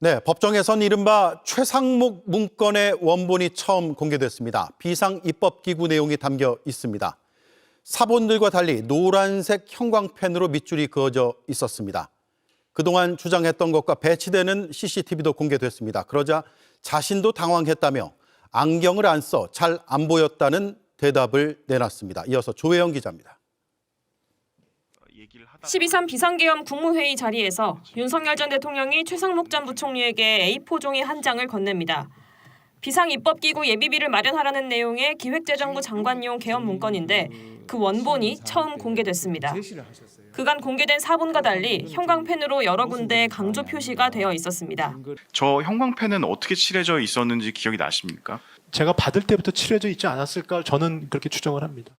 네, 법정에선 이른바 최상목 문건의 원본이 처음 공개됐습니다. 비상 입법 기구 내용이 담겨 있습니다. 사본들과 달리 노란색 형광펜으로 밑줄이 그어져 있었습니다. 그동안 주장했던 것과 배치되는 CCTV도 공개됐습니다. 그러자 자신도 당황했다며 안경을 안 써 잘 안 보였다는 대답을 내놨습니다. 이어서 조혜영 기자입니다. 12.3 비상계엄 국무회의 자리에서 윤석열 전 대통령이 최상목 전 부총리에게 A4 종이 한 장을 건넵니다. 비상입법기구 예비비를 마련하라는 내용의 기획재정부 장관용 계엄 문건인데 그 원본이 처음 공개됐습니다. 그간 공개된 사본과 달리 형광펜으로 여러 군데 강조 표시가 되어 있었습니다. 저 형광펜은 어떻게 칠해져 있었는지 기억이 나십니까? 제가 받을 때부터 칠해져 있지 않았을까 저는 그렇게 추정을 합니다.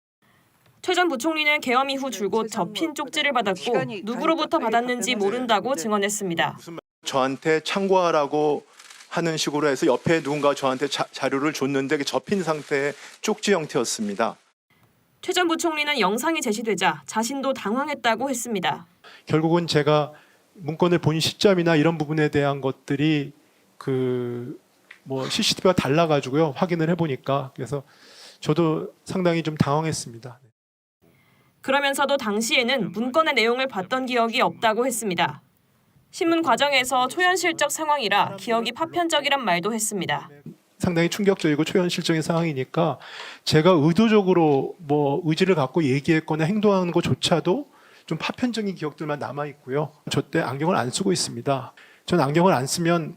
최 전 부총리는 계엄 이후 줄곧 접힌 쪽지를 받았고 누구로부터 받았는지 모른다고 증언했습니다. 저한테 참고하라고 하는 식으로 해서 옆에 누군가 저한테 자, 자료를 줬는데 접힌 상태의 쪽지 형태였습니다. 최 전 부총리는 영상이 제시되자 자신도 당황했다고 했습니다. 결국은 제가 문건을 본 시점이나 이런 부분에 대한 것들이 그 뭐 CCTV가 달라가지고요 확인을 해보니까 그래서 저도 상당히 좀 당황했습니다. 그러면서도 당시에는 문건의 내용을 봤던 기억이 없다고 했습니다. 신문 과정에서 초현실적 상황이라 기억이 파편적이란 말도 했습니다. 상당히 충격적이고 초현실적인 상황이니까 제가 의도적으로 뭐 의지를 갖고 얘기했거나 행동하는 것조차도 좀 파편적인 기억들만 남아 있고요. 저 때 안경을 안 쓰고 있습니다. 전 안경을 안 쓰면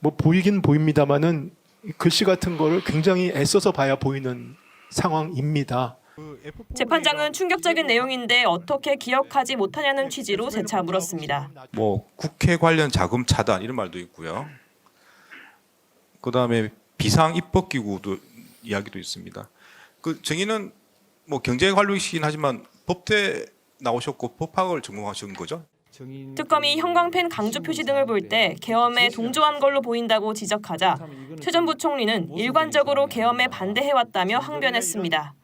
뭐 보이긴 보입니다만은 글씨 같은 거를 굉장히 애써서 봐야 보이는 상황입니다. 재판장은 충격적인 내용인데 어떻게 기억하지 못하냐는 취지로 재차 물었습니다. 뭐 국회 관련 자금 차단 이런 말도 있고요. 그다음에 비상 입법 기구도 이야기도 있습니다. 그 정의는 뭐 경제 관료이시긴 하지만 법대 나오셨고 법학을 전공하신 거죠? 특검이 형광펜 강조 표시 등을 볼 때 계엄에 동조한 걸로 보인다고 지적하자 최 전 부총리는 일관적으로 계엄에 반대해왔다며 항변했습니다.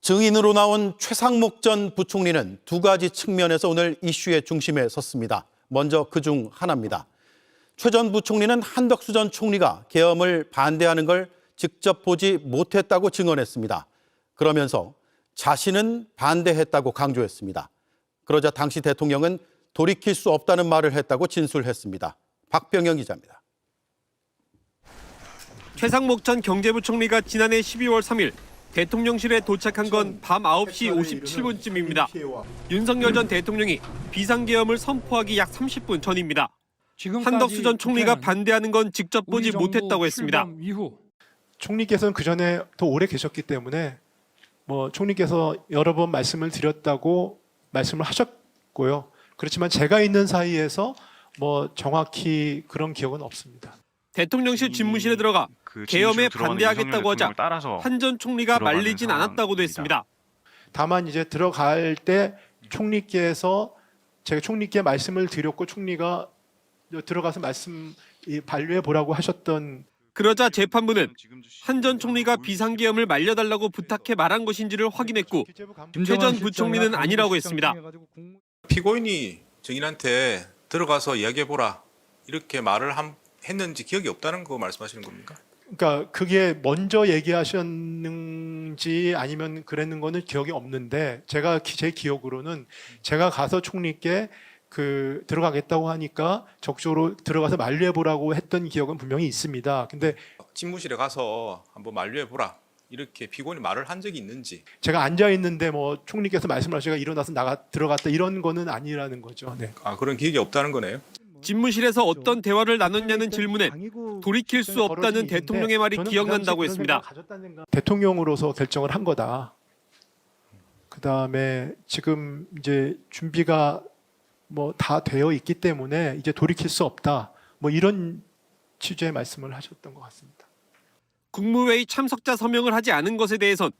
증인으로 나온 최상목 전 부총리는 두 가지 측면에서 오늘 이슈의 중심에 섰습니다. 먼저 그 중 하나입니다. 최 전 부총리는 한덕수 전 총리가 계엄을 반대하는 걸 직접 보지 못했다고 증언했습니다. 그러면서 자신은 반대했다고 강조했습니다. 그러자 당시 대통령은 돌이킬 수 없다는 말을 했다고 진술했습니다. 박병영 기자입니다. 최상목 전 경제부총리가 지난해 12월 3일 대통령실에 도착한 건 밤 9시 57분쯤입니다. 윤석열 전 대통령이 비상계엄을 선포하기 약 30분 전입니다. 한덕수 전 총리가 반대하는 건 직접 보지 못했다고 했습니다. 총리께서는 그 전에 더 오래 계셨기 때문에 뭐 총리께서 여러 번 말씀을 드렸다고 말씀을 하셨고요. 그렇지만 제가 있는 사이에서 뭐 정확히 그런 기억은 없습니다. 대통령실 집무실에 들어가 그 계엄에 반대하겠다고 하자 따라서 한 전 총리가 말리진 않았다고도. 했습니다. 다만 이제 들어갈 때 총리께서 제가 총리께 말씀을 드렸고 총리가 들어가서 말씀 이 반려해 보라고 하셨던 그러자 재판부는 한 전 총리가 비상계엄을 말려달라고 부탁해 말한 것인지를 확인했고 최 전 부총리는 아니라고 했습니다. 피고인이 정인한테 들어가서 이야기해 보라 이렇게 말을 함- 했는지 기억이 없다는 거 말씀하시는 겁니까? 그러니까 그게 먼저 얘기하셨는지 아니면 그랬는 거는 기억이 없는데 제가 기- 제 기억으로는 제가 가서 총리께 그 들어가겠다고 하니까 적극적으로 들어가서 만류해 보라고 했던 기억은 분명히 있습니다. 근데 집무실에 가서 한번 만류해 보라 이렇게 피고인이 말을 한 적이 있는지 제가 앉아 있는데 뭐 총리께서 말씀하시가 일어나서 나가 들어갔다 이런 거는 아니라는 거죠. 네. 아 그런 기억이 없다는 거네요. 집무실에서 어떤 대화를 나눴냐는 질문에 돌이킬 수 없다는 대통령의 말이 기억난다고 했습니다. 대통령으로서 결정을 한 거다. 그 다음에 지금 이제 준비가 뭐 다 되어 있기 때문에 이제 돌이킬 수 없다. 뭐 이런 취지의 말씀을 하셨던 것 같습니다. 국무회의 참석자 서명을 하지 않은 것에 대해선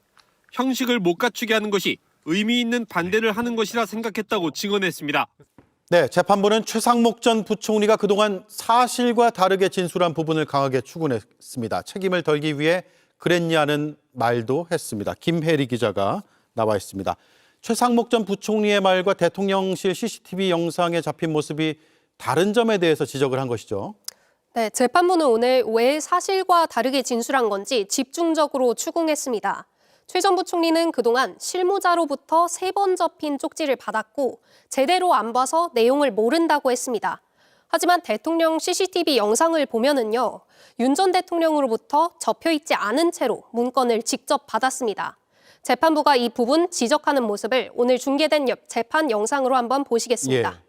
형식을 못 갖추게 하는 것이 의미 있는 반대를 하는 것이라 생각했다고 증언했습니다. 네, 재판부는 최상목 전 부총리가 그동안 사실과 다르게 진술한 부분을 강하게 추궁했습니다. 책임을 덜기 위해 그랬냐는 말도 했습니다. 김혜리 기자가 나와 있습니다. 최상목 전 부총리의 말과 대통령실 CCTV 영상에 잡힌 모습이 다른 점에 대해서 지적을 한 것이죠. 네, 재판부는 오늘 왜 사실과 다르게 진술한 건지 집중적으로 추궁했습니다. 최 전 부총리는 그동안 실무자로부터 세 번 접힌 쪽지를 받았고 제대로 안 봐서 내용을 모른다고 했습니다. 하지만 대통령 CCTV 영상을 보면은요, 윤 전 대통령으로부터 접혀 있지 않은 채로 문건을 직접 받았습니다. 재판부가 이 부분 지적하는 모습을 오늘 중계된 여- 재판 영상으로 한번 보시겠습니다. 예.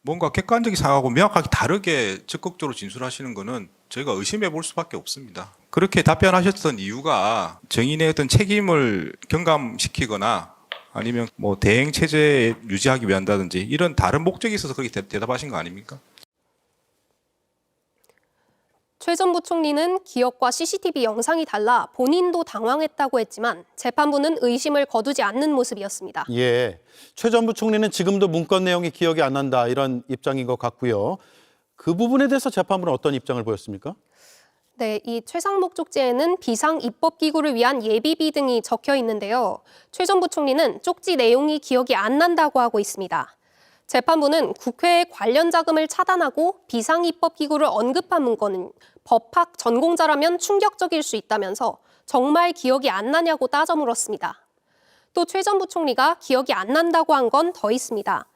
뭔가 객관적인 상황하고 명확하게 다르게 적극적으로 진술하시는 거는 저희가 의심해 볼 수밖에 없습니다. 그렇게 답변하셨던 이유가 정인의 어떤 책임을 경감시키거나 아니면 뭐 대행 체제 유지하기 위한다든지 이런 다른 목적이 있어서 그렇게 대, 대답하신 거 아닙니까? 최 전 부총리는 기억과 CCTV 영상이 달라 본인도 당황했다고 했지만 재판부는 의심을 거두지 않는 모습이었습니다. 예. 최 전 부총리는 지금도 문건 내용이 기억이 안 난다 이런 입장인 것 같고요. 그 부분에 대해서 재판부는 어떤 입장을 보였습니까? 네, 이 최상목 쪽지에는 비상 입법 기구를 위한 예비비 등이 적혀 있는데요. 최 전 부총리는 쪽지 내용이 기억이 안 난다고 하고 있습니다. 재판부는 국회의 관련 자금을 차단하고 비상 입법 기구를 언급한 문건은 법학 전공자라면 충격적일 수 있다면서 정말 기억이 안 나냐고 따져 물었습니다. 또 최 전 부총리가 기억이 안 난다고 한 건 더 있습니다.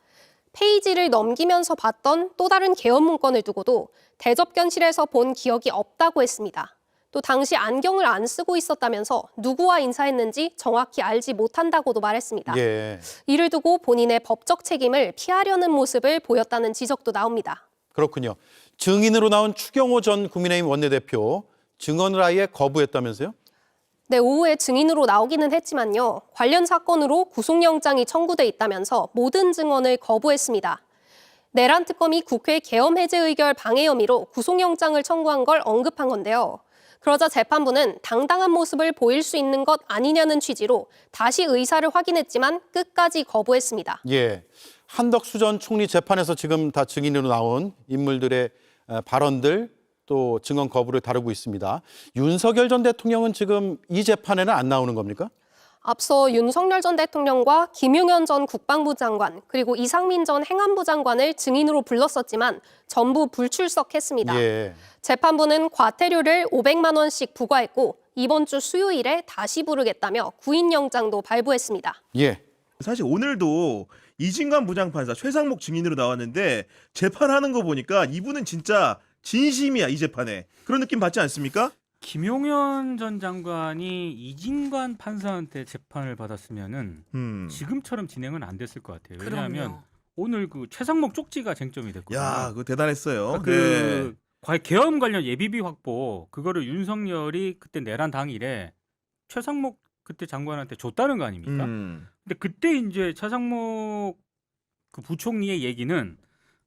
페이지를 넘기면서 봤던 또 다른 개헌 문건을 두고도 대접견실에서 본 기억이 없다고 했습니다. 또 당시 안경을 안 쓰고 있었다면서 누구와 인사했는지 정확히 알지 못한다고도 말했습니다. 예. 이를 두고 본인의 법적 책임을 피하려는 모습을 보였다는 지적도 나옵니다. 그렇군요. 증인으로 나온 추경호 전 국민의힘 원내대표 증언을 아예 거부했다면서요? 네, 오후에 증인으로 나오기는 했지만요. 관련 사건으로 구속영장이 청구돼 있다면서 모든 증언을 거부했습니다. 내란 특검이 국회 계엄 해제 의결 방해 혐의로 구속영장을 청구한 걸 언급한 건데요. 그러자 재판부는 당당한 모습을 보일 수 있는 것 아니냐는 취지로 다시 의사를 확인했지만 끝까지 거부했습니다. 예. 한덕수 전 총리 재판에서 지금 다 증인으로 나온 인물들의 어, 발언들 또 증언 거부를 다루고 있습니다. 윤석열 전 대통령은 지금 이 재판에는 안 나오는 겁니까? 앞서 윤석열 전 대통령과 김용현 전 국방부 장관 그리고 이상민 전 행안부 장관을 증인으로 불렀었지만 전부 불출석했습니다. 예. 재판부는 과태료를 500만 원씩 부과했고 이번 주 수요일에 다시 부르겠다며 구인 영장도 발부했습니다. 예. 사실 오늘도 이진관 부장판사 최상목 증인으로 나왔는데 재판하는 거 보니까 이분은 진짜 진심이야 이 재판에 그런 느낌 받지 않습니까? 김용현 전 장관이 이진관 판사한테 재판을 받았으면은 음. 지금처럼 진행은 안 됐을 것 같아요. 왜냐하면 오늘 그 최상목 쪽지가 쟁점이 됐거든요. 야, 그거 대단했어요. 그 네. 과- 계엄 관련 예비비 확보 그거를 윤석열이 그때 내란 당일에 최상목 그때 장관한테 줬다는 거 아닙니까? 음. 근데 그때 이제 최상목 그 부총리의 얘기는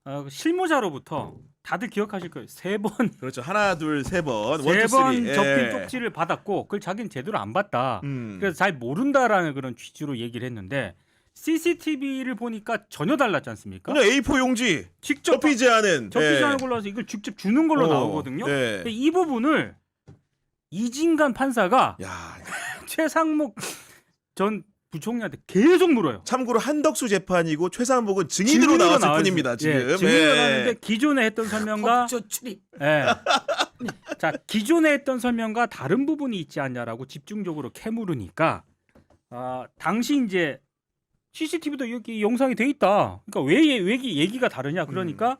어, 실무자로부터 다들 기억하실 거예요. 세 번 그렇죠. 하나, 둘, 세 번. 세 원, 투, 번 쓰리. 접힌 예. 쪽지를 받았고 그걸 자기는 제대로 안 봤다. 음. 그래서 잘 모른다라는 그런 취지로 얘기를 했는데 CCTV를 보니까 전혀 달랐지 않습니까? 그냥 A4 용지 직접 접히지 않은 접히지 예. 않은 걸로 해서 이걸 직접 주는 걸로 어, 나오거든요. 네. 근데 이 부분을 이진관 판사가 야, 최상목 전 부총리한테 계속 물어요. 참고로 한덕수 재판이고 최상목은 증인으로 증인으로 나왔을 나왔어요. 뿐입니다. 지금. 예, 증인으로 예. 나왔는데 기존에 했던 설명과 출입. 예. 자 기존에 했던 설명과 다른 부분이 있지 않냐라고 집중적으로 캐물으니까 아 당시 이제 CCTV도 여기 영상이 돼 있다. 그러니까 왜 얘- 왜 얘기- 얘기가 다르냐? 그러니까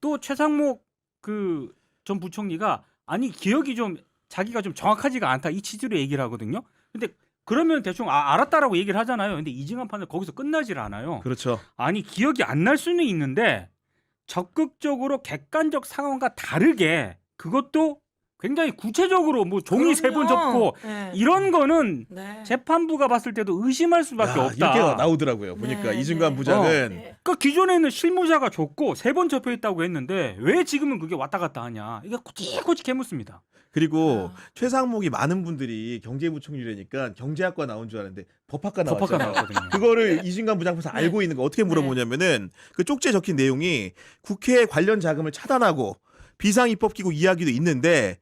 또 최상목 그 전 부총리가 아니 기억이 좀 자기가 좀 정확하지가 않다 이 취지로 얘기를 하거든요. 근데 그러면 대충 아, 알았다라고 얘기를 하잖아요. 근데 이징한 판은 거기서 끝나질 않아요. 그렇죠. 아니 기억이 안 날 수는 있는데 적극적으로 객관적 상황과 다르게 그것도 굉장히 구체적으로 뭐 종이 세 번 접고 네. 이런 거는 네. 재판부가 봤을 때도 의심할 수밖에 야, 없다. 이렇게 나오더라고요. 보니까 네, 이진관 네. 부장은 네. 그러니까 기존에는 실무자가 줬고 세 번 접혀 있다고 했는데 왜 지금은 그게 왔다 갔다 하냐? 이게 꼬치꼬치 캐묻습니다. 그리고 아. 최상목이 많은 분들이 경제부총리라니까 경제학과 나온 줄 알았는데 법학과 법학과 나왔잖아요. 나왔거든요. 그거를 이진관 부장판사 네. 알고 있는 거 어떻게 물어보냐면은 그 쪽지에 적힌 내용이 국회 관련 자금을 차단하고 비상 입법 기구 이야기도 있는데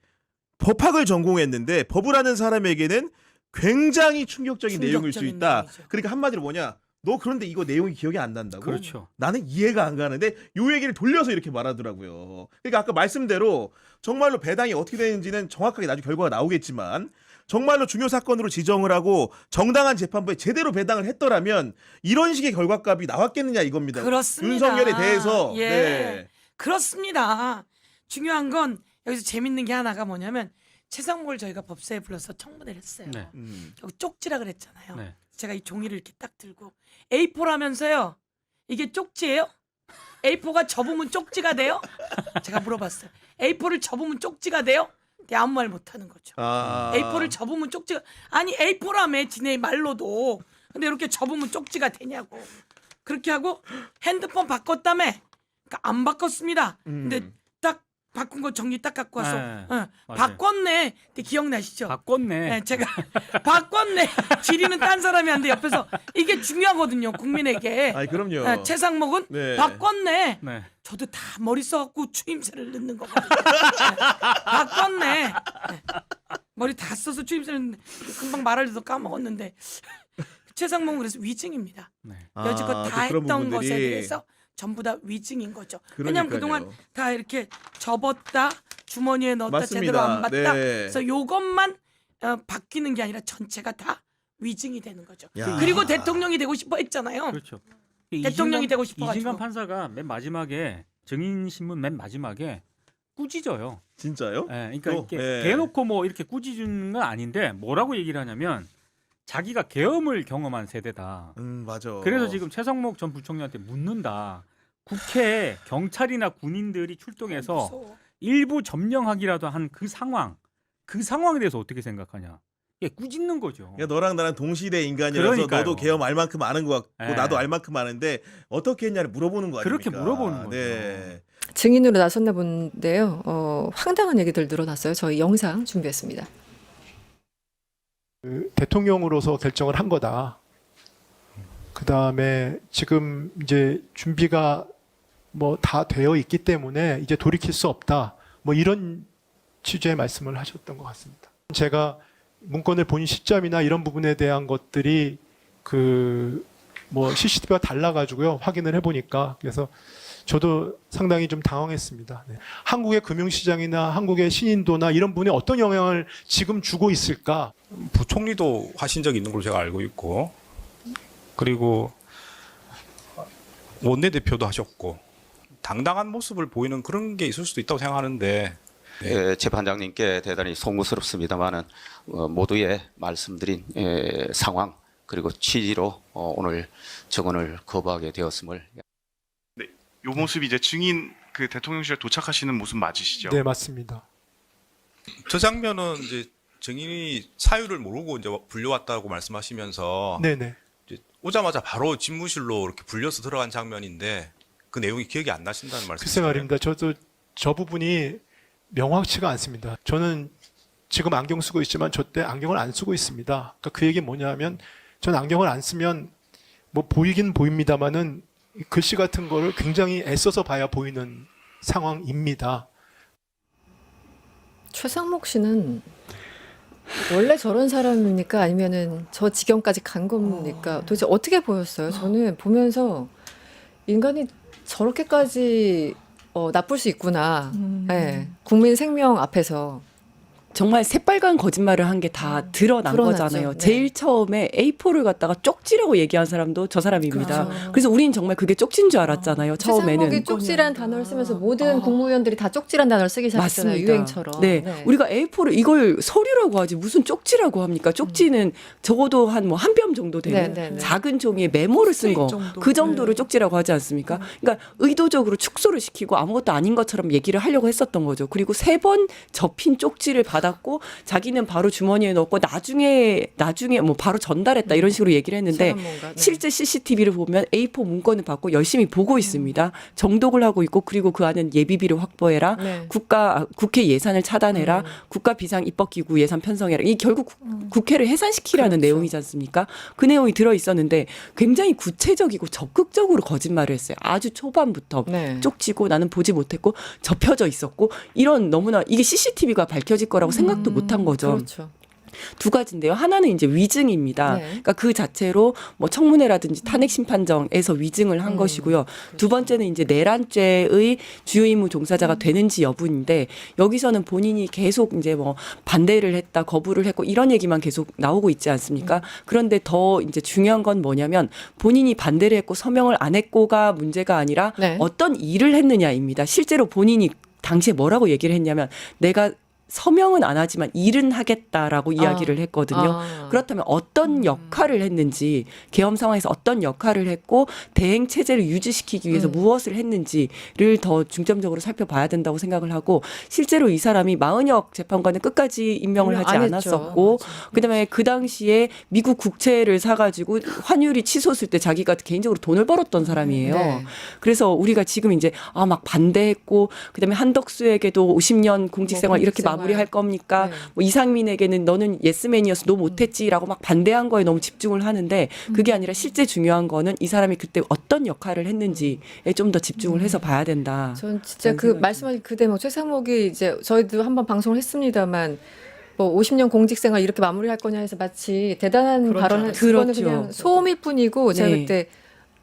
법학을 전공했는데 법을 하는 사람에게는 굉장히 충격적인 내용일 수 충격적인 있다. 내용이죠. 그러니까 한마디로 뭐냐 너 그런데 이거 내용이 기억이 안 난다고? 그렇죠. 나는 이해가 안 가는데 요 얘기를 돌려서 이렇게 말하더라고요. 그러니까 아까 말씀대로 정말로 배당이 어떻게 되는지는 정확하게 나중에 결과가 나오겠지만 정말로 중요 사건으로 지정을 하고 정당한 재판부에 제대로 배당을 했더라면 이런 식의 결과값이 나왔겠느냐 이겁니다. 그렇습니다. 윤석열에 대해서 예. 네. 그렇습니다. 중요한 건 여기서 재밌는 게 하나가 뭐냐면 최상목을 저희가 법사에 불러서 청문회를 했어요. 네. 음. 여기 쪽지라 그랬잖아요. 네. 제가 이 종이를 이렇게 딱 들고 A4라면서요. 이게 쪽지예요? A4가 접으면 쪽지가 돼요? 제가 물어봤어요. A4를 접으면 쪽지가 돼요? 근데 아무 말 못하는 거죠. 아. A4를 접으면 쪽지가 아니 A4라며 지네 말로도 근데 이렇게 접으면 쪽지가 되냐고 그렇게 하고 핸드폰 바꿨다며 그러니까 안 바꿨습니다. 근데 음. 딱 바꾼 거 정리 딱 갖고 와서 네, 어, 맞아요. 바꿨네. 근데 기억나시죠? 바꿨네. 네, 제가 바꿨네. 지리는 딴 사람이 한데 옆에서 이게 중요하거든요. 국민에게. 아니 그럼요. 어, 최상목은 네. 바꿨네. 네. 저도 다 머리 써갖고 추임새를 넣는 거거든요. 네, 바꿨네. 네. 머리 다 써서 추임새를 넣는데 금방 말을 해서 까먹었는데 최상목은 그래서 위증입니다. 네. 여지껏 아, 다 또 그런 했던 부분들이. 것에 대해서 전부 다 위증인 거죠. 왜냐하면 그러니까요. 그동안 다 이렇게 접었다 주머니에 넣었다 맞습니다. 제대로 안 봤다. 네. 그래서 요것만 어, 바뀌는 게 아니라 전체가 다 위증이 되는 거죠. 야. 그리고 대통령이 되고 싶어 했잖아요. 그렇죠. 대통령이 되고 싶어가지고. 이진관 판사가 맨 마지막에 증인 신문 맨 마지막에 꾸짖어요. 진짜요? 예, 그러니까 또, 이렇게 예. 대놓고 뭐 이렇게 꾸짖는 건 아닌데 뭐라고 얘기를 하냐면 자기가 계엄을 경험한 세대다. 음 맞아. 그래서 지금 최성목 전 부총리한테 묻는다. 국회에 경찰이나 군인들이 출동해서 무서워. 일부 점령하기라도 한 그 상황, 그 상황에 대해서 어떻게 생각하냐? 예, 꾸짖는 거죠. 야, 너랑 나랑 동시대 인간이라서 그러니까요. 너도 계엄 알 만큼 아는 것 같고 예. 나도 알 만큼 아는데 어떻게 했냐를 물어보는 거 아닙니까? 그렇게 물어보는 거죠. 네. 증인으로 나섰나 본데요. 어, 황당한 얘기들 늘어났어요. 저희 영상 준비했습니다. 그 대통령으로서 결정을 한 거다. 그 다음에 지금 이제 준비가 뭐 다 되어 있기 때문에 이제 돌이킬 수 없다. 뭐 이런 취지의 말씀을 하셨던 것 같습니다. 제가 문건을 본 시점이나 이런 부분에 대한 것들이 그 뭐 CCTV가 달라가지고요 확인을 해보니까 그래서 저도 상당히 좀 당황했습니다. 네. 한국의 금융시장이나 한국의 신인도나 이런 부분에 어떤 영향을 지금 주고 있을까? 부총리도 하신 적이 있는 걸로 제가 알고 있고 그리고 원내대표도 하셨고 당당한 모습을 보이는 그런 게 있을 수도 있다고 생각하는데 예, 재판장님께 대단히 송구스럽습니다만은 어, 모두의 말씀드린 예, 상황 그리고 취지로 어, 오늘 정언을 거부하게 되었음을 요 모습이 이제 증인 그 대통령실에 도착하시는 모습 맞으시죠? 네, 맞습니다. 저 장면은 이제 증인이 사유를 모르고 이제 불려왔다고 말씀하시면서 네 네. 이제 오자마자 바로 집무실로 이렇게 불려서 들어간 장면인데 그 내용이 기억이 안 나신다는 말씀. 글쎄 말입니다. 저도 저 부분이 명확치가 않습니다. 저는 지금 안경 쓰고 있지만 저 때 안경을 안 쓰고 있습니다. 그러니까 그 얘기 뭐냐면 전 안경을 안 쓰면 뭐 보이긴 보입니다만은 글씨 같은 거를 굉장히 애써서 봐야 보이는 상황입니다. 최상목 씨는 원래 저런 사람입니까? 아니면은 저 지경까지 간 겁니까? 도대체 어떻게 보였어요? 저는 보면서 인간이 저렇게까지 어, 나쁠 수 있구나. 네. 국민 생명 앞에서 정말 새빨간 거짓말을 한 게 다 드러난 드러났죠. 거잖아요. 네. 제일 처음에 A4를 갖다가 쪽지라고 얘기한 사람도 저 사람입니다. 그렇죠. 그래서 우린 정말 그게 쪽지인 줄 알았잖아요. 처음에는. 최상목이 쪽지란 단어를 쓰면서 모든 국무위원들이 다 쪽지란 단어를 쓰기 시작했잖아요. 맞습니다. 유행처럼. 네. 우리가 A4를 이걸 서류라고 하지 무슨 쪽지라고 합니까? 쪽지는 적어도 한 뭐 한 뼘 정도 되는 네, 네, 네. 작은 종이에 메모를 쓴 거. 정도. 그 정도를 쪽지라고 하지 않습니까? 그러니까 의도적으로 축소를 시키고 아무것도 아닌 것처럼 얘기를 하려고 했었던 거죠. 그리고 세 번 접힌 쪽지를 받 았고 자기는 바로 주머니에 넣고 나중에 나중에 뭐 바로 전달했다 이런 식으로 얘기를 했는데 네. 실제 CCTV를 보면 A4 문건을 받고 열심히 보고 있습니다. 정독을 하고 있고 그리고 그 안은 예비비를 확보해라. 네. 국가 아, 국회 예산을 차단해라. 음. 국가 비상 입법 기구 예산 편성해라. 이 결국 국- 국회를 해산시키라는 그렇죠. 내용이지 않습니까? 그 내용이 들어 있었는데 굉장히 구체적이고 적극적으로 거짓말을 했어요. 아주 초반부터 네. 쪽지고 나는 보지 못했고 접혀져 있었고 이런 너무나 이게 CCTV가 밝혀질 거라고 생각도 못 한 거죠. 그렇죠. 두 가지인데요. 하나는 이제 위증입니다. 네. 그러니까 그 자체로 뭐 청문회라든지 탄핵 심판정에서 위증을 한 음, 것이고요. 두 번째는 이제 내란죄의 주요 임무 종사자가 되는지 여부인데 여기서는 본인이 계속 이제 뭐 반대를 했다, 거부를 했고 이런 얘기만 계속 나오고 있지 않습니까? 그런데 더 이제 중요한 건 뭐냐면 본인이 반대를 했고 서명을 안 했고가 문제가 아니라 네. 어떤 일을 했느냐입니다. 실제로 본인이 당시에 뭐라고 얘기를 했냐면 내가 서명은 안 하지만 일은 하겠다라고 이야기를 했거든요. 아. 그렇다면 어떤 역할을 했는지 계엄 상황에서 어떤 역할을 했고 대행 체제를 유지시키기 위해서 음. 무엇을 했는지를 더 중점적으로 살펴봐야 된다고 생각을 하고 실제로 이 사람이 마은혁 재판관은 끝까지 임명을 하지. 않았었고 그다음에 그 당시에 미국 국채를 사가지고 환율이 치솟을 때 자기가 개인적으로 돈을 벌었던 사람이에요. 네. 그래서 우리가 지금 이제 아 막 반대했고 그다음에 한덕수에게도 50년 공직생활 뭐 이렇게 공직생활. 마무리할 겁니까? 네. 뭐 이상민에게는 너는 예스맨이어서 너 못했지라고 막 반대한 거에 너무 집중을 하는데 음. 그게 아니라 실제 중요한 거는 이 사람이 그때 어떤 역할을 했는지에 좀 더 집중을 해서 봐야 된다. 전 진짜 그 말씀하신 그 대목 최상목이 이제 저희도 한번 방송을 했습니다만 뭐 50년 공직생활 이렇게 마무리할 거냐 해서 마치 대단한 그렇지 발언을 않았어요. 그거는 그렇죠. 그냥 소음일 뿐이고 제가 네. 그때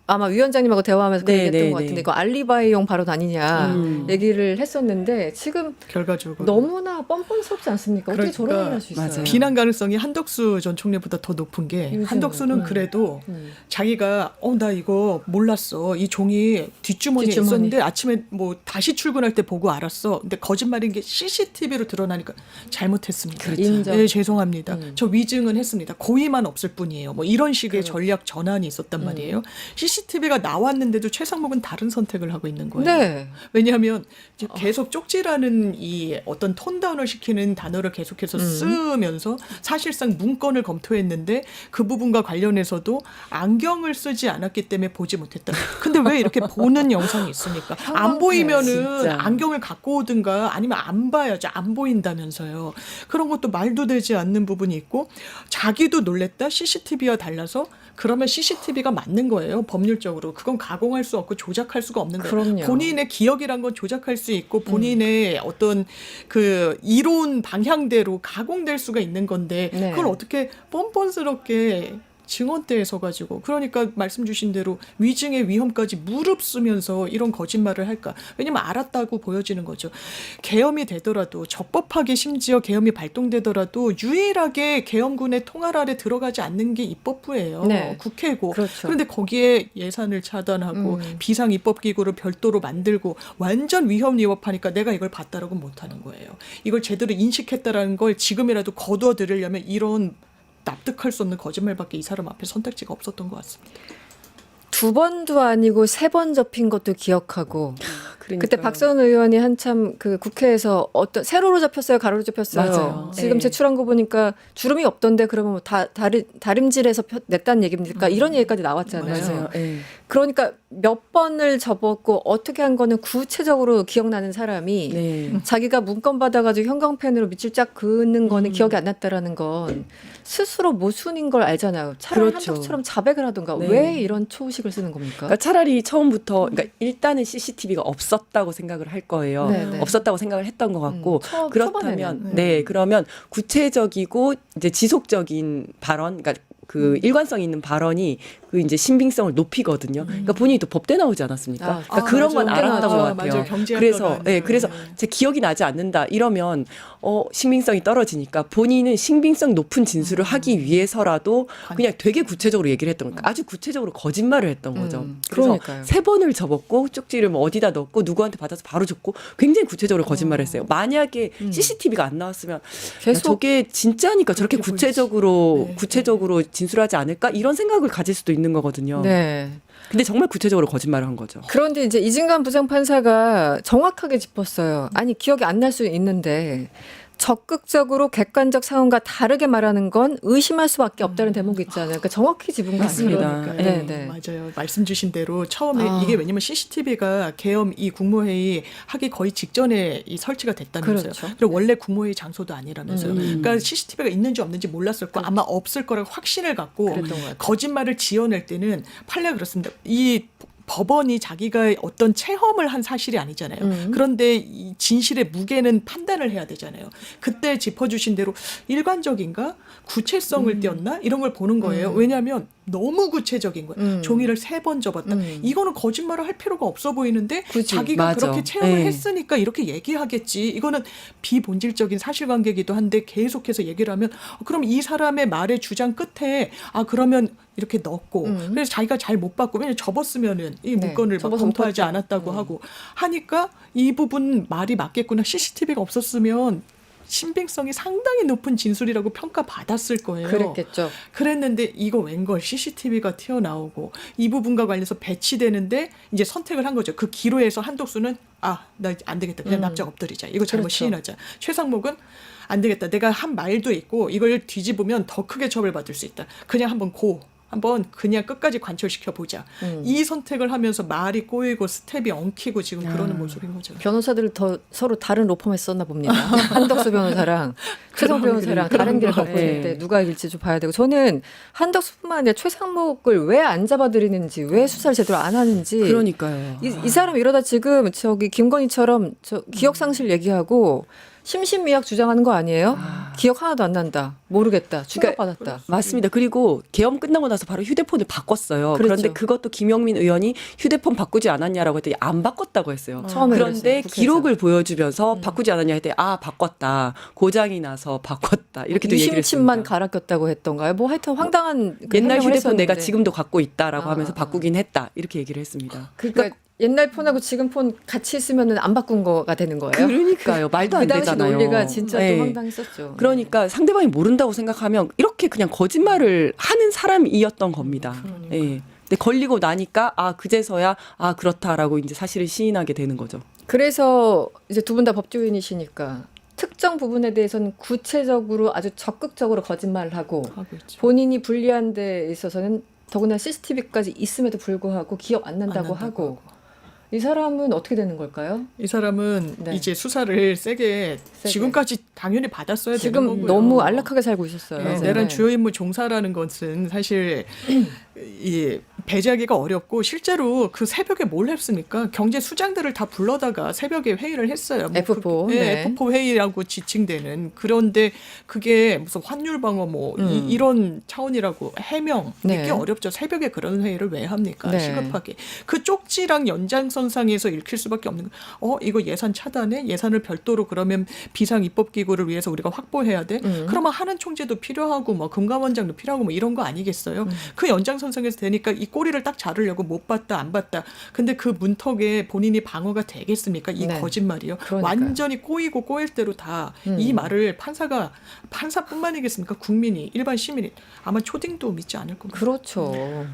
아마 위원장님하고 대화하면서 그 네, 얘기했던 네, 것 같은데 네. 이거 알리바이용 발언 아니냐 음. 얘기를 했었는데 지금 결과적으로 너무나 뻔뻔스럽지 않습니까? 어떻게 저런 그러니까 일을 할수 있어요? 맞아요. 비난 가능성이 한덕수 전 총리보다 더 높은 게 요즘은, 한덕수는 음. 그래도 음. 자기가 어 나 이거 몰랐어 이 종이 뒷주머니에 뒷주머니. 있었는데 아침에 뭐 다시 출근할 때 보고 알았어 근데 거짓말인 게 CCTV로 드러나니까 잘못했습니다. 그렇죠. 인정. 네 죄송합니다. 음. 저 위증은 했습니다. 고의만 없을 뿐이에요. 뭐 이런 식의 그렇죠. 전략 전환이 있었단 음. 말이에요. CCTV 가 나왔는데도 최상목은 다른 선택을 하고 있는 거예요. 네. 왜냐하면 이제 계속 쪽지라는 이 어떤 톤다운을 시키는 단어를 계속해서 음. 쓰면서 사실상 문건을 검토했는데 그 부분과 관련해서도 안경을 쓰지 않았기 때문에 보지 못했다. 근데 왜 이렇게 보는 영상이 있으니까 안 보이면은 진짜. 안경을 갖고 오든가 아니면 안 봐야죠. 안 보인다면서요. 그런 것도 말도 되지 않는 부분이 있고 자기도 놀랬다. CCTV와 달라서 그러면 CCTV가 맞는 거예요. 법 률적으로. 그건 가공할 수 없고 조작할 수가 없는 거예요. 그럼요. 본인의 기억이란 건 조작할 수 있고 본인의 어떤 그 이론 방향대로 가공될 수가 있는 건데 네. 그걸 어떻게 뻔뻔스럽게 증언대에 서가지고 그러니까 말씀 주신 대로 위증의 위험까지 무릅쓰면서 이런 거짓말을 할까 왜냐면 알았다고 보여지는 거죠 계엄이 되더라도 적법하게 심지어 계엄이 발동되더라도 유일하게 계엄군의 통할 아래 들어가지 않는 게 입법부예요 네. 국회고 그렇죠. 그런데 거기에 예산을 차단하고 음. 비상 입법 기구를 별도로 만들고 완전 위험 위협하니까 내가 이걸 봤다라고 못 하는 거예요. 이걸 제대로 인식했다라는 걸 지금이라도 거두어 들으려면 이런 납득할 수 없는 거짓말밖에 이 사람 앞에 선택지가 없었던 것 같습니다. 두 번도 아니고 세 번 접힌 것도 기억하고 그러니까요. 그때 박선 의원이 한참 그 국회에서 어떤 세로로 접혔어요, 가로로 접혔어요. 맞아요. 지금 네. 제출한 거 보니까 주름이 없던데 그러면 뭐다 다리 다림질해서 펴- 냈다는 얘기입니까? 이런 얘기까지 나왔잖아요. 맞아요. 예. 그러니까 몇 번을 접었고 어떻게 한 거는 구체적으로 기억나는 사람이 네. 자기가 문건 받아가지고 형광펜으로 밑줄 쫙 그는 거는 음. 기억이 안 났다라는 건 스스로 모순인 걸 알잖아요. 차라리 그렇죠. 한덕처럼 자백을 하던가 네. 왜 이런 초식을 쓰는 겁니까? 그러니까 차라리 처음부터 그러니까 일단은 CCTV가 없었다고 생각을 할 거예요. 네, 네. 없었다고 생각을 했던 것 같고 음, 처- 그렇다면 초반에는. 네 그러면 구체적이고 이제 지속적인 발언 그러니까 그 음. 일관성 있는 발언이 그 이제 신빙성을 높이거든요. 그러니까 본인이 또 법대 나오지 않았습니까? 아, 그러니까 아, 그런 건 맞아요. 알았던 맞아요. 것 같아요. 경제학과가 그래서. 예, 그래서 네. 제 기억이 나지 않는다 이러면 어 신빙성이 떨어지니까 본인은 신빙성 높은 진술을 하기 위해서라도 그냥 되게 구체적으로 얘기를 했던 거니까 아주 구체적으로 거짓말을 했던 거죠. 음, 그래서 그러니까요. 세 번을 접었고 쪽지를 뭐 어디다 넣고 누구한테 받아서 바로 줬고 굉장히 구체적으로 거짓말을 했어요. 만약에 음. CCTV가 안 나왔으면 계속 야, 저게 진짜니까 저렇게 구체적으로. 네, 구체적으로 진술하지 않을까 이런 생각을 가질 수도 있는 거거든요. 네. 근데 정말 구체적으로 거짓말을 한 거죠. 그런데 이제 이진관 부장판사가 정확하게 짚었어요. 아니 기억이 안 날 수 있는데 적극적으로 객관적 상황과 다르게 말하는 건 의심할 수밖에 없다는 대목이 있잖아요. 그러니까 정확히 짚은 거 맞습니다. 아니에요? 그러니까요. 네, 네. 맞아요. 말씀 주신 대로 처음에 아. 이게 왜냐면 CCTV가 계엄 이 국무회의 하기 거의 직전에 이 설치가 됐다면서요. 그렇죠. 그리고 원래 국무회의 장소도 아니라면서요. 음. 그러니까 CCTV가 있는지 없는지 몰랐을 거 아마 없을 거라고 확신을 갖고. 거짓말을 지어낼 때는 판례가 그렇습니다. 이 법원이 자기가 어떤 체험을 한 사실이 아니잖아요. 음. 그런데 이 진실의 무게는 판단을 해야 되잖아요. 그때 짚어주신 대로 일관적인가 구체성을 음. 띄었나 이런 걸 보는 거예요. 음. 왜냐하면 너무 구체적인 거예요. 음. 종이를 세 번 접었다. 음. 이거는 거짓말을 할 필요가 없어 보이는데 그치. 자기가 맞아. 그렇게 체험을 예. 했으니까 이렇게 얘기하겠지. 이거는 비본질적인 사실관계이기도 한데 계속해서 얘기를 하면 어, 그럼 이 사람의 말의 주장 끝에 아 그러면 이렇게 넣고 음. 그래서 자기가 잘 못 받고 왜냐 면 접었으면은 이 네, 문건을 막 접어서 검토하지. 않았다고 음. 하고 하니까 이 부분 말이 맞겠구나 CCTV가 없었으면 신빙성이 상당히 높은 진술이라고 평가받았을 거예요. 그랬겠죠. 그랬는데 이거 웬걸 CCTV가 튀어나오고 이 부분과 관련해서 배치되는데 이제 선택을 한 거죠. 그 기로에서 한독수는 아 나 안 되겠다 그냥 음. 납작 엎드리자 이거 잘못 그렇죠. 시인하자. 최상목은 안 되겠다 내가 한 말도 있고 이걸 뒤집으면 더 크게 처벌받을 수 있다. 그냥 한번 고 한번 그냥 끝까지 관철시켜 보자. 음. 이 선택을 하면서 말이 꼬이고 스텝이 엉키고 지금 아. 그러는 모습인 거죠. 변호사들 더 서로 다른 로펌에 썼나 봅니다. 한덕수 변호사랑 최성 변호사랑 다른 길을 갖고 네. 있는데 누가 이길지 좀 봐야 되고 저는 한덕수뿐만 아니라 최상목을 왜 안 잡아들이는지 왜 수사를 제대로 안 하는지 그러니까요. 이, 이 사람 이러다 지금 저기 김건희처럼 저 기억 상실 얘기하고 심신미약 주장하는 거 아니에요? 기억 하나도 안 난다. 모르겠다. 충격받았다. 맞습니다. 그리고 계엄 끝나고 나서 바로 휴대폰을 바꿨어요. 그렇죠. 그런데 그것도 김영민 의원이 휴대폰 바꾸지 않았냐라고 했더니 안 바꿨다고 했어요. 처음에 그런데 그랬어요. 기록을 보여주면서 음. 바꾸지 않았냐 했더니 아 바꿨다. 고장이 나서 바꿨다. 이렇게 또 얘기를 유심칩만 했습니다. 갈아 꼈다고 했던가요? 뭐 하여튼 황당한 그 옛날 휴대폰 내가 했었는데. 지금도 갖고 있다라고 아, 하면서 아. 바꾸긴 했다. 이렇게 얘기를 했습니다. 그러니까 옛날 폰하고 지금 폰 같이 있으면은 안 바꾼 거가 되는 거예요. 그러니까요. 말도 안 그 당시 되잖아요. 논리가 진짜 네. 또 황당했었죠. 그러니까 상대방이 모른다고 생각하면 이렇게 그냥 거짓말을 하는 사람이었던 겁니다. 그러니까. 예. 근데 걸리고 나니까 아 그제서야 아 그렇다라고 이제 사실을 시인하게 되는 거죠. 그래서 이제 두 분 다 법조인이시니까 특정 부분에 대해서는 구체적으로 아주 적극적으로 거짓말을 하고 하고 있죠. 본인이 불리한 데 있어서는 더구나 CCTV까지 있음에도 불구하고 기억 안 난다고, 난다고 하고 이 사람은 어떻게 되는 걸까요? 이 사람은 네. 이제 수사를 세게, 세게. 지금까지 당연히 받았어야 되는 지금 거고요. 너무 안락하게 살고 있었어요. 네, 네. 내란 주요 임무 종사라는 것은 사실 이 배제하기가 어렵고 실제로 그 새벽에 뭘 했습니까? 경제 수장들을 다 불러다가 새벽에 회의를 했어요. 뭐 F4, 그, 네. F4 회의라고 지칭되는 그런데 그게 무슨 환율 방어 뭐 음. 이, 런 차원이라고 해명 네. 믿기 어렵죠. 새벽에 그런 회의를 왜 합니까? 네. 시급하게 그 쪽지랑 연장선상에서 읽힐 수밖에 없는 거. 어 이거 예산 차단해 예산을 별도로 그러면 비상 입법 기구를 위해서 우리가 확보해야 돼. 음. 그러면 하는 총재도 필요하고 뭐 금감원장도 필요하고 뭐 이런 거 아니겠어요? 음. 그 연장 선상에서 되니까 이 꼬리를 딱 자르려고 못 봤다 안 봤다. 근데 그 문턱에 본인이 방어가 되겠습니까? 이 네. 거짓말이요. 그러니까요. 완전히 꼬이고 꼬일 대로 다이 음. 말을 판사가 판사뿐만이겠습니까? 국민이 일반 시민이 아마 초딩도 믿지 않을 겁니다. 그렇죠.